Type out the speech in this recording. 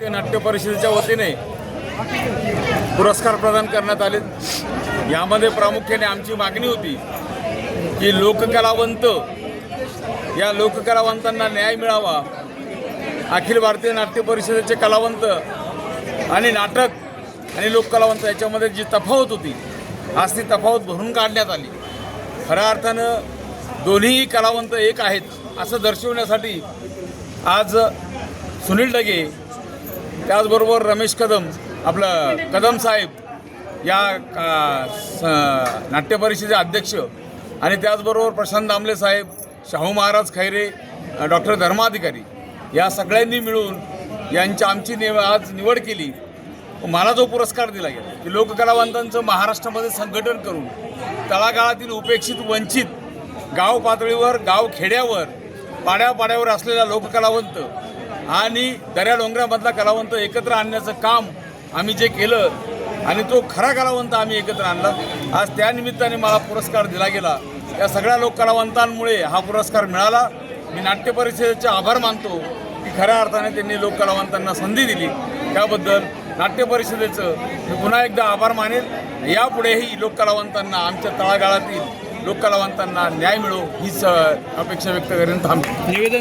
नाट्य परिषदेच्या वतीने पुरस्कार प्रदान करण्यात आले. यामध्ये प्रामुख्याने आमची मागणी होती की लोककलावंत या लोककलावंतांना न्याय मिळावा. अखिल भारतीय नाट्य परिषदेचे कलावंत आणि नाटक आणि लोककलावंत याच्यामध्ये जी तफावत होती आज ती तफावत भरून काढण्यात आली. खऱ्या अर्थानं दोन्ही कलावंत एक आहेत असं दर्शवण्यासाठी आज सुनील डगे त्याचबरोबर रमेश कदम आपलं कदम साहेब या का- स- नाट्य परिषदेचे अध्यक्ष आणि त्याचबरोबर प्रशांत दामले साहेब शाहू महाराज खैरे डॉक्टर धर्माधिकारी या सगळ्यांनी मिळून यांची आमची निव आज निवड केली. मला जो पुरस्कार दिला गेला की लोककलावंतांचं महाराष्ट्रामध्ये संघटन करून तळागाळातील उपेक्षित वंचित गाव पातळीवर गाव खेड्यावर पाड्यापाड्यावर असलेला लोककलावंत आणि दऱ्या डोंगरामधला कलावंत एकत्र आणण्याचं काम आम्ही जे केलं आणि तो खरा कलावंत आम्ही एकत्र आणला. आज त्या निमित्ताने मला पुरस्कार दिला गेला. या सगळ्या लोक कलावंतांमुळे हा पुरस्कार मिळाला. मी नाट्य परिषदेचे आभार मानतो की खऱ्या अर्थाने त्यांनी लोक कलावंतांना संधी दिली. त्याबद्दल नाट्य परिषदेचं मी पुन्हा एकदा आभार मानेल यापुढेही लोक कलावंतांना आमच्या तळागाळातील लोक कलावंतांना न्याय मिळो हीच अपेक्षा व्यक्त करेन. थांबतो निवेदन